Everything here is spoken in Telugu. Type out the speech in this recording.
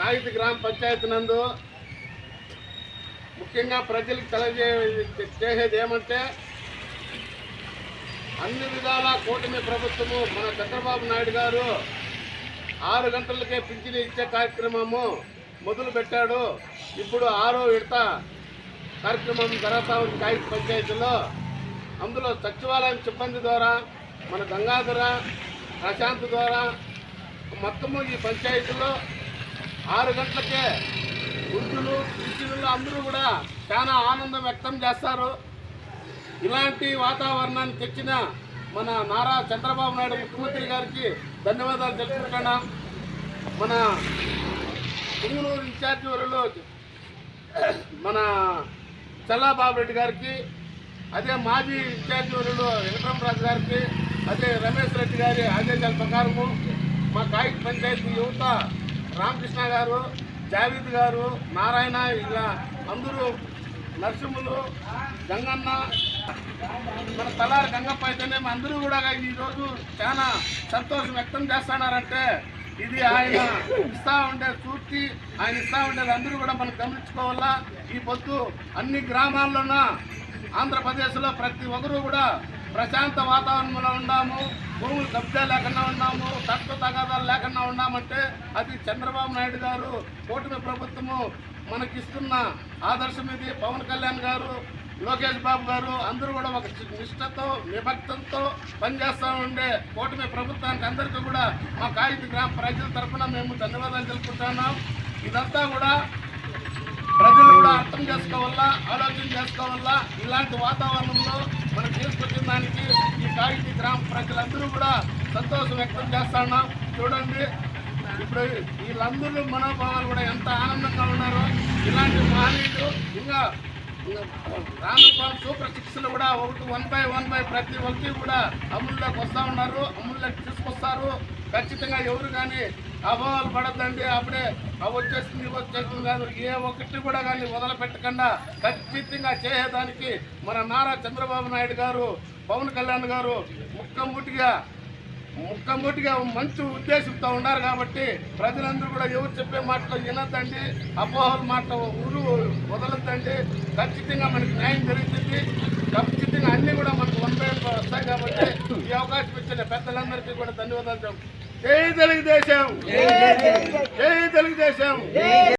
కాగిత గ్రామ పంచాయతీ నందు ముఖ్యంగా ప్రజలకు తెలియజే చేసేది ఏమంటే అన్ని విధాల కూటమి ప్రభుత్వము మన చంద్రబాబు నాయుడు గారు ఆరు గంటలకే పింఛను ఇచ్చే కార్యక్రమము మొదలు పెట్టాడు. ఇప్పుడు ఆరో విడత కార్యక్రమం జరుగుతా ఉంది కాగిత పంచాయతీలో. అందులో సచివాలయం సిబ్బంది ద్వారా మన గంగాధర ప్రశాంత్ ద్వారా మొత్తము ఈ పంచాయతీలో ఆరు గంటలకే వృద్ధులు పింఛనులు అందరూ కూడా చాలా ఆనందం వ్యక్తం చేస్తారు. ఇలాంటి వాతావరణాన్ని తెచ్చిన మన నారా చంద్రబాబు నాయుడు ముఖ్యమంత్రి గారికి ధన్యవాదాలు తెలుపుకుంటున్నాం. మన పుంగనూరు ఇన్ఛార్జి వరలో మన చల్లాబాబు రెడ్డి గారికి అదే మాజీ ఇన్ఛార్జి వరలో వెంకటరామరాజు గారికి అదే రమేష్ రెడ్డి గారి ఆదేశాల ప్రకారము మా కాగిత పంచాయతీ యువత రామకృష్ణ గారు జావేద్ గారు నారాయణ ఇలా అందరూ నరసింహులు గంగన్న మన తలారి గంగప్ప అయితేనే అందరూ కూడా ఈరోజు చాలా సంతోషం వ్యక్తం చేస్తున్నారంటే ఇది ఆయన ఇస్తా ఉండే స్ఫూర్తి ఆయన ఇస్తా ఉండేది అందరూ కూడా మనం గమనించుకోవాలా. ఈ పొద్దు అన్ని గ్రామాల్లోన ఆంధ్రప్రదేశ్లో ప్రతి ఒక్కరూ కూడా ప్రశాంత వాతావరణంలో ఉన్నాము భూములు కబ్జా లేకుండా ఉన్నాము తక్కువ తగాదాలు లేకుండా ఉన్నామంటే అది చంద్రబాబు నాయుడు గారు కూటమి ప్రభుత్వము మనకిస్తున్న ఆదర్శం ఇది. పవన్ కళ్యాణ్ గారు లోకేష్ బాబు గారు అందరూ కూడా ఒక నిష్ఠతో నిబద్ధంతో పనిచేస్తూ ఉండే కూటమి ప్రభుత్వానికి అందరికీ కూడా మా కాగిత గ్రామ ప్రజల తరఫున మేము ధన్యవాదాలు తెలుపుకుంటున్నాం. ఇదంతా కూడా అర్థం చేసుకోవాలా ఆలోచన చేసుకోవాలా? ఇలాంటి వాతావరణంలో మనం తీసుకొచ్చిన దానికి ఈ కాగితీ గ్రామ ప్రజలందరూ కూడా సంతోషం వ్యక్తం చేస్తున్నాం చూడండి ఇప్పుడు వీళ్ళందరూ మనోభావాలు కూడా ఎంత ఆనందంగా ఉన్నారో ఇలాంటి మహనీయులు ఇంకా రానుకోవడం సూపర్ సిక్స్ కూడా ఒకటి వన్ బై వన్ బై ప్రతి ఒక్కరికి కూడా అమలులోకి వస్తూ ఉన్నారు. అమలులోకి తీసుకొస్తారు. ఖచ్చితంగా ఎవరు కానీ అభావాలు పడద్దండి. అప్పుడే అవి వచ్చేస్తుంది ఇవి వచ్చేస్తుంది కాదు. ఏ ఒక్కటి కూడా కానీ వదలపెట్టకుండా ఖచ్చితంగా చేసేదానికి మన నారా చంద్రబాబు నాయుడు గారు పవన్ కళ్యాణ్ గారు ముక్కముట్టిగా ముక్కముట్టిగా మంచి ఉద్దేశంతో ఉన్నారు కాబట్టి ప్రజలందరూ కూడా ఎవరు చెప్పే మాటలు వినద్దండి అపోహల మాట ఊరు వదలద్దండి. ఖచ్చితంగా మనకి న్యాయం జరుగుతుంది. ఖచ్చితంగా అన్నీ కూడా మనకు వన్ బై వస్తాయి కాబట్టి ఈ అవకాశం ఇచ్చిన పెద్దలందరికీ కూడా ధన్యవాదాలు చెప్తాం జై తెలుగుదేశం! జై తెలుగుదేశం!